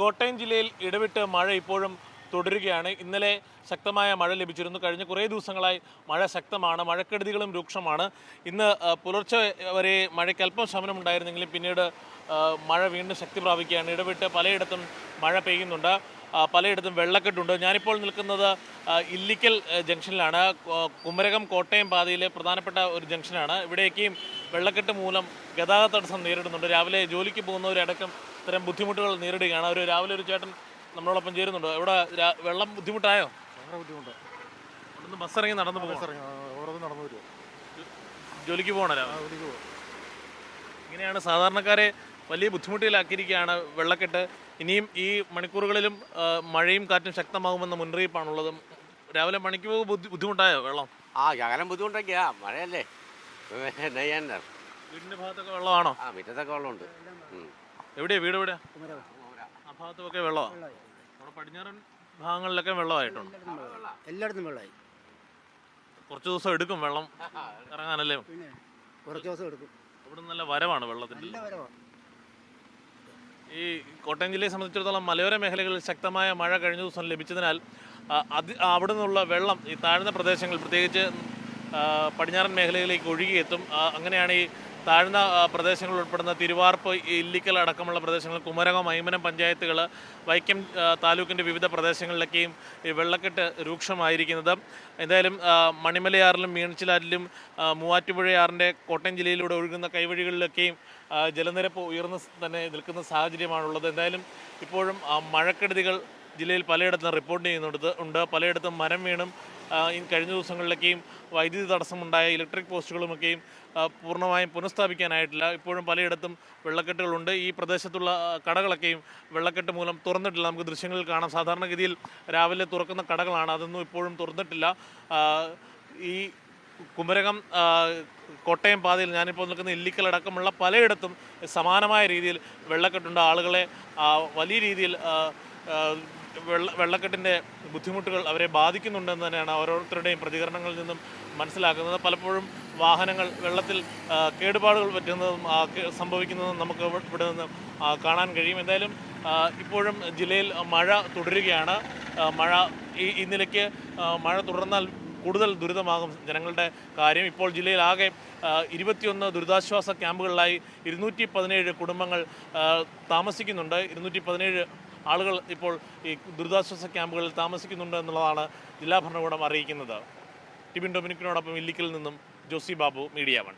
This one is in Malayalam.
കോട്ടയം ജില്ലയിൽ ഇടവിട്ട് മഴ ഇപ്പോഴും തുടരുകയാണ്. ഇന്നലെ ശക്തമായ മഴ ലഭിച്ചിരുന്നു. കഴിഞ്ഞ കുറേ ദിവസങ്ങളായി മഴ ശക്തമാണ് മഴക്കെടുതികളും രൂക്ഷമാണ്. ഇന്ന് പുലർച്ചെ വരെ മഴയ്ക്ക് അല്പം ശമനം ഉണ്ടായിരുന്നെങ്കിലും പിന്നീട് മഴ വീണ്ടും ശക്തി പ്രാപിക്കുകയാണ്. ഇടവിട്ട് പലയിടത്തും മഴ പെയ്യുന്നുണ്ട്. പലയിടത്തും വെള്ളക്കെട്ടുണ്ട്. ഞാനിപ്പോൾ നിൽക്കുന്നത് ഇല്ലിക്കൽ ജംഗ്ഷനിലാണ്. കുമരകം കോട്ടയം പാതയിലെ പ്രധാനപ്പെട്ട ഒരു ജംഗ്ഷനാണ്. ഇവിടേക്കും വെള്ളക്കെട്ട് മൂലം ഗതാഗത തടസ്സം നേരിടുന്നുണ്ട്. രാവിലെ ജോലിക്ക് പോകുന്നവരടക്കം ഇത്തരം ബുദ്ധിമുട്ടുകൾ നേരിടുകയാണ്. ഒരു രാവിലെ ഒരു ചേട്ടൻ നമ്മളോടൊപ്പം ചേരുന്നുണ്ടോ. ഇവിടെ വെള്ളം ബുദ്ധിമുട്ടായോ? ഭയങ്കര ബുദ്ധിമുട്ട്. അവിടുന്ന് ബസ് ഇറങ്ങി നടന്നു പോകും ഇറങ്ങി ഓരോ നടന്നു വരുമോ ജോലിക്ക് പോകണല്ലോ ഇങ്ങനെയാണ് സാധാരണക്കാരെ വലിയ ബുദ്ധിമുട്ടിലാക്കിയിരിക്കുകയാണ് വെള്ളക്കെട്ട്. ഇനിയും ഈ മണിക്കൂറുകളിലും മഴയും കാറ്റും ശക്തമാകുമെന്ന മുന്നറിയിപ്പാണുള്ളത്. രാവിലെ മണിക്ക് പോകും ബുദ്ധിമുട്ടായോ വെള്ളം? ആ ശകലം ബുദ്ധിമുട്ടൊക്കെയാ. മഴയല്ലേ. വീടിന്റെ ഭാഗത്തൊക്കെ വെള്ളമാണോ? ആ മുറ്റത്തൊക്കെ വെള്ളമുണ്ട്. ഉം. എവിടെയാ വീട് എവിടെയാ? ആ ഭാഗത്തൊക്കെ വെള്ളമാണ് നമ്മുടെ പടിഞ്ഞാറൻ ഭാഗങ്ങളിലൊക്കെ വെള്ളമായിട്ടുണ്ട്. എല്ലായിടത്തും വെള്ളമായി. കുറച്ച് ദിവസം എടുക്കും വെള്ളം ഇറങ്ങാനല്ലേ? കുറച്ച് ദിവസം എടുക്കും. ഇവിടെ നല്ല വരവാണ് വെള്ളത്തിന്റെ ഈ കോട്ടയം ജില്ലയെ സംബന്ധിച്ചിടത്തോളം മലയോര മേഖലകളിൽ ശക്തമായ മഴ കഴിഞ്ഞ ദിവസം ലഭിച്ചതിനാൽ അത് അവിടെ നിന്നുള്ള വെള്ളം ഈ താഴ്ന്ന പ്രദേശങ്ങൾ പ്രത്യേകിച്ച് പടിഞ്ഞാറൻ മേഖലയിലേക്ക് ഒഴുകിയെത്തും. അങ്ങനെയാണ് ഈ താഴ്ന്ന പ്രദേശങ്ങൾ ഉൾപ്പെടുന്ന തിരുവാർപ്പ് ഇല്ലിക്കൽ അടക്കമുള്ള പ്രദേശങ്ങൾ കുമരകം മൈമനം പഞ്ചായത്തുകൾ വൈക്കം താലൂക്കിന്റെ വിവിധ പ്രദേശങ്ങളിലൊക്കെയും ഈ വെള്ളക്കെട്ട് രൂക്ഷമായിരിക്കുന്നത്. എന്തായാലും മണിമലയാറിലും മീണച്ചിലാറിലും മൂവാറ്റുപുഴയാറിന്റെ കോട്ടയം ജില്ലയിലൂടെ ഒഴുകുന്ന കൈവഴികളിലൊക്കെയും ജലനിരപ്പ് ഉയർന്ന് തന്നെ നിൽക്കുന്ന സാഹചര്യമാണുള്ളത്. എന്തായാലും ഇപ്പോഴും മഴക്കെടുതികൾ ജില്ലയിൽ പലയിടത്തും റിപ്പോർട്ട് ചെയ്യുന്നുണ്ട് ഉണ്ട്. പലയിടത്തും മരം വീണും കഴിഞ്ഞ ദിവസങ്ങളിലൊക്കെയും വൈദ്യുതി തടസ്സമുണ്ടായ ഇലക്ട്രിക് പോസ്റ്റുകളുമൊക്കെയും പൂർണമായും പുനഃസ്ഥാപിക്കാനായിട്ടില്ല. ഇപ്പോഴും പലയിടത്തും വെള്ളക്കെട്ടുകളുണ്ട്. ഈ പ്രദേശത്തുള്ള കടകളൊക്കെയും വെള്ളക്കെട്ട് മൂലം തുറന്നിട്ടില്ല. നമുക്ക് ദൃശ്യങ്ങളിൽ കാണാം. സാധാരണഗതിയിൽ രാവിലെ തുറക്കുന്ന കടകളാണ്. അതൊന്നും ഇപ്പോഴും തുറന്നിട്ടില്ല. ഈ കുമരകം കോട്ടയം പാതയിൽ ഞാനിപ്പോൾ നിൽക്കുന്ന ഇല്ലിക്കൽ അടക്കമുള്ള പലയിടത്തും സമാനമായ രീതിയിൽ വെള്ളക്കെട്ടുണ്ട്. ആളുകളെ വലിയ രീതിയിൽ വെള്ള വെള്ളക്കെട്ടിന്റെ ബുദ്ധിമുട്ടുകൾ അവരെ ബാധിക്കുന്നുണ്ടെന്ന് തന്നെയാണ് ഓരോരുത്തരുടെയും പ്രതികരണങ്ങളിൽ നിന്നും മനസ്സിലാക്കുന്നത്. പലപ്പോഴും വാഹനങ്ങൾ വെള്ളത്തിൽ കേടുപാടുകൾ പറ്റുന്നതും സംഭവിക്കുന്നതും നമുക്ക് ഇവിടെ നിന്ന് കാണാൻ കഴിയും. എന്തായാലും ഇപ്പോഴും ജില്ലയിൽ മഴ തുടരുകയാണ്. മഴ ഈ ഈ നിലയ്ക്ക് മഴ തുടർന്നാൽ കൂടുതൽ ദുരിതമാകും ജനങ്ങളുടെ കാര്യം. ഇപ്പോൾ ജില്ലയിൽ ആകെ ഇരുപത്തിയൊന്ന് ദുരിതാശ്വാസ ക്യാമ്പുകളിലായി ഇരുന്നൂറ്റി പതിനേഴ് കുടുംബങ്ങൾ താമസിക്കുന്നുണ്ട്. ഇരുന്നൂറ്റി പതിനേഴ് ആളുകൾ ഇപ്പോൾ ഈ ദുരിതാശ്വാസ ക്യാമ്പുകളിൽ താമസിക്കുന്നുണ്ട് എന്നുള്ളതാണ് ജില്ലാ ഭരണകൂടം അറിയിക്കുന്നത്. ടിബിൻ ഡൊമിനിക്കിനോടൊപ്പം ഇല്ലിക്കിൽ നിന്നും ജോസി ബാബു മീഡിയ വൺ.